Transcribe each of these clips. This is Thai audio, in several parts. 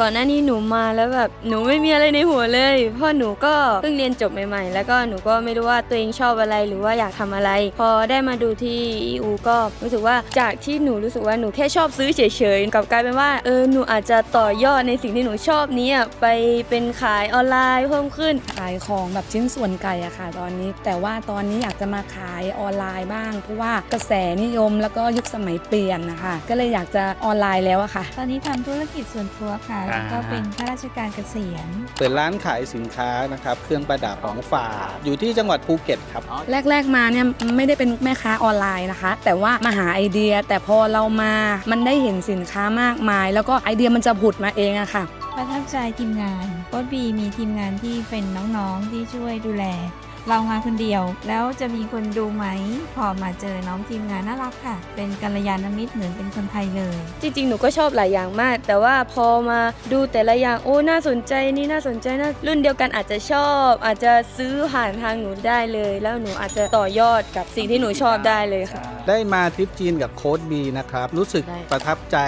ก่อนหน้านี้หนูมาแล้วแบบหนูไม่มีอะไรในหัวเลย เพราะหนูก็เพิ่งเรียนจบใหม่ๆ แล้วก็หนูก็ไม่รู้ว่าตัวเองชอบอะไรหรือว่าอยากทำอะไร พอได้มาดูที่ EU ก็รู้สึกว่าจากที่หนูรู้สึกว่าหนูแค่ชอบซื้อเฉยๆกลับกลายเป็นว่าเออหนูอาจจะต่อยอดในสิ่งที่หนูชอบนี้อะไปเป็นขายออนไลน์เพิ่มขึ้นขายของแบบชิ้นส่วนไก่อะค่ะ ตอนนี้ แต่ว่าตอนนี้อยากจะมาขายออนไลน์บ้าง เพราะว่ากระแสนิยมแล้วก็ยุคสมัยเปลี่ยนนะคะก็เลยอยากจะออนไลน์แล้วอะค่ะ ตอนนี้ทำธุรกิจส่วนตัวค่ะแล้วก็เป็นข้าราชการเกษียณ เปิดร้านขายสินค้านะครับ เครื่องประดับของฝากอยู่ที่จังหวัดภูเก็ตครับ แรก ๆ มาเนี่ยไม่ได้เป็นแม่ค้าออนไลน์นะคะ แต่ว่ามาหาไอเดียแต่พอเรามามันได้เห็นสินค้ามากมาย แล้วก็ไอเดียมันจะผุดมาเองอะค่ะ ประทับใจทีมงานโค้ชบีมีทีมงานที่เป็นน้องๆที่ช่วยดูแล เรามาคนเดียว แล้วจะมีคนดูไหม พอมาเจอน้องทีมงานน่ารักค่ะ เป็นกัลยาณมิตรเหมือนเป็นคนไทยเลย จริงๆ หนูก็ชอบหลายอย่างมาก แต่ว่าพอมาดูแต่ละอย่างโอ้น่าสนใจนี่น่าสนใจนะรุ่นเดียวกันอาจจะชอบ อาจจะซื้อผ่านทางหนูได้เลย แล้วหนูอาจจะต่อยอดกับสิ่งที่หนูชอบได้เลยค่ะ ได้มาทริปจีนกับโค้ดบีนะครับ รู้สึกได้ประทับใจ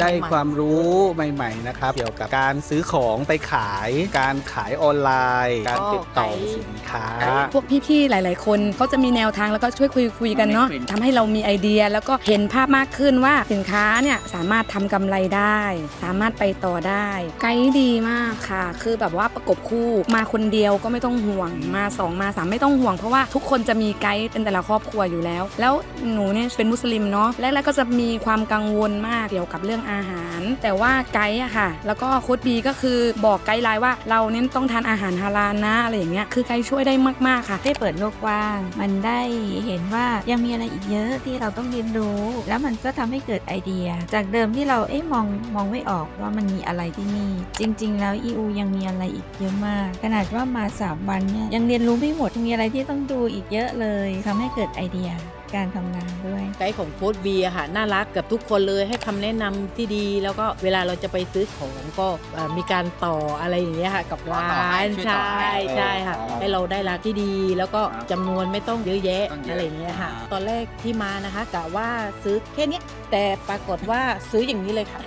ได้ใหม่ๆความรู้ใหม่ๆนะครับ เกี่ยวกับการซื้อของไปขาย การขายออนไลน์ การติดต่อสินค้าพวกพี่ๆหลาย ๆ คนเขาจะมีแนวทางแล้วก็ช่วยคุยคุยกันเนาะทำให้เรามีไอเดียแล้วก็เห็นภาพมากขึ้นว่าสินค้าเนี่ยสามารถทำกำไรได้ สามารถไปต่อได้ไกด์ดีมากค่ะ คือแบบว่าประกบคู่มาคนเดียวก็ไม่ต้องห่วงมาสองมาสามไม่ต้องห่วง เพราะว่าทุกคนจะมีไกด์เป็นแต่ละครอบครัวอยู่แล้ว แล้วหนูเนี่ยเป็นมุสลิมเนาะแรกๆก็จะมีความกังวลมากเกี่ยวกับเรื่องอาหาร แต่ว่าไกด์อะค่ะ แล้วก็โค้ดบีก็คือบอกไกด์ไลน์ว่าเราเน้นต้องทานอาหารฮาลาลนะอะไรอย่างเงี้ยคือไกด์ช่วยได้มากๆค่ะ ได้เปิดโลกกว้าง มันได้เห็นว่ายังมีอะไรอีกเยอะที่เราต้องเรียนรู้ แล้วมันก็ทำให้เกิดไอเดีย จากเดิมที่เราเอ๊ะมองมองไม่ออกว่ามันมีอะไรที่นี่ จริง ๆ แล้ว EU ยังมีอะไรอีกเยอะมาก ขนาดว่ามา 3 วันเนี่ยยังเรียนรู้ไม่หมดมีอะไรที่ต้องดูอีกเยอะเลยทำให้เกิดไอเดีย การทำงานด้วย ไกด์ของโค้ดบีอะค่ะน่ารักกับทุกคนเลยให้คำแนะนำที่ดี แล้วก็เวลาเราจะไปซื้อของก็เอ่อมีการต่ออะไรอย่างเงี้ยค่ะกับร้าต่อให้นช่วยต่อใช่ให้ใช่ค่ะ อ๋อให้เราได้ราคาที่ดี แล้วก็จำนวนไม่ต้องเยอะแยะต้องเยอะอะไรอย่างเงี้ยค่ะ อ่า ตอนแรกที่มานะคะกะว่าซื้อแค่เนี้ยแต่ปรากฏว่าซื้ออย่างนี้เลยค่ะ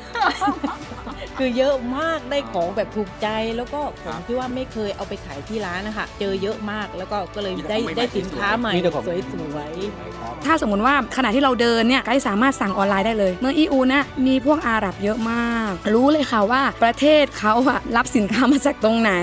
คือเยอะมากได้ของแบบถูกใจแล้วก็ของที่ว่าไม่เคยเอาไปขายที่ร้านนะคะเจอเยอะมากแล้วก็ก็เลยได้ได้สินค้าใหม่มีแต่ของ สวยๆ ถ้าสมมติว่าขณะที่เราเดินเนี่ยไกด์สามารถสั่งออนไลน์ได้เลย เมื่ออีอูนะมีพวกอาหรับเยอะมาก รู้เลยค่ะว่าประเทศเขาอะรับสินค้ามาจากตรงไหน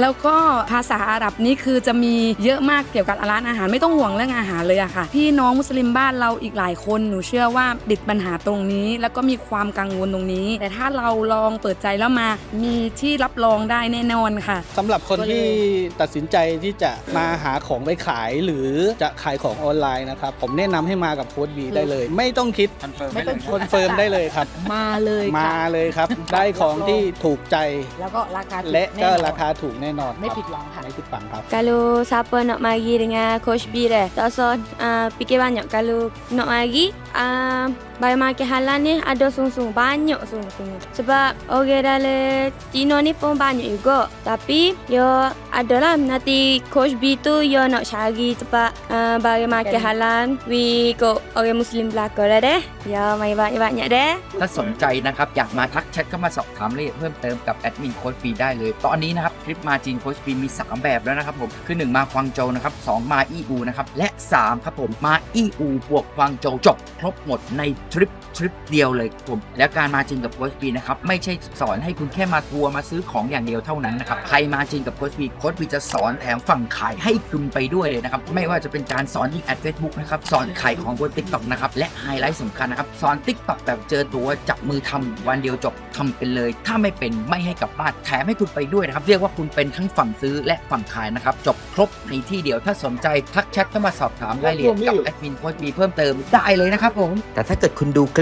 แล้วก็ภาษาอาหรับนี่คือจะมีเยอะมากเกี่ยวกับร้านอาหารไม่ต้องห่วงเรื่องอาหารเลยอะค่ะพี่น้องมุสลิมบ้านเราอีกหลายคนหนูเชื่อว่าติดปัญหาตรงนี้ แล้วก็มีความกังวลตรงนี้ แต่ถ้าเราลองเปิดใจแล้วมา มีที่รับรองได้แน่นอนค่ะ สำหรับคนก็เลยที่ตัดสินใจที่จะมาหาของไปขายหรือจะขายของออนไลน์นะครับ ผมแนะนำให้มากับโค้ดบีได้เลย ไม่ต้องคิดคอนเฟิร์มไม่ต้องคอนเฟิร์มได้เลยครับ มาเลยมาค่ะเลยครับ ได้ของที่ถูกใจแล้วก็ราคาถูและแน่ก็นอนราคาถูกแน่นอนไม่ครับผิดหวังค่ะ ไม่ผิดหวังครับ Kalau siapa nak mari dengan Coach B dah, tak usah uh, fikir banyak. Kalau nak mari, uh, bayar makan halal ni ada sung-sung. Banyak sung-sung. Sebab orang dalam Cina ni pun banyak juga. Tapi, ya adalah nanti Coach B tu ya nak cari tempat uh, bayar makan Kan. halal. We ikut orang Muslim belakang dah deh. Ya, mari banyak-banyak deh. ถ้าสนใจนะครับ อยากมาทักแชทเข้ามาสอบถามรายละเอียดเพิ่มเติมกับแอดมินโค้ชปีได้เลย ตอนนี้นะครับทริปมาจีนโค้ชปีมี 3 แบบแล้วนะครับผม คือ 1 มาควางโจวนะครับสองมาอีอูนะครับ และ 3 ครับผม มาอีอูบวกควางโจวจบ ครบหมดในทริป ทริปเดียวเลยผมแล้วการมาจีนกับโค้ชปีนะครับไม่ใช่สอนให้คุณแค่มาทัวร์มาซื้อของอย่างเดียวเท่านั้นนะครับใครมาจีนกับโค้ชปีโค้ชปีจะสอนแถมฝั่งขายให้คุณไปด้วยเลยนะครับไม่ว่าจะเป็นการสอนยิงแอดเฟซบุ๊กนะครับสอนขายของบนติ๊กต็อกนะครับและไฮไลท์สำคัญนะครับสอนติ๊กต็อกแบบเจอตัวจับมือทำวันเดียวจบทำเป็นเลย ถ้าไม่เป็นไม่ให้กลับบ้านแถมให้คุณไปด้วยนะครับเรียกว่าคุณเป็นทั้งฝั่งซื้อและฝั่งขายนะครับจบครบในที่เดียวถ้าสนใจทักแชทเข้ามาสอบถามรายละเอียดกับแอดมินโค้ชปีเพิ่มเติมได้เลยนะครับผมแต่ถ้าเกิดคุณดูคลิ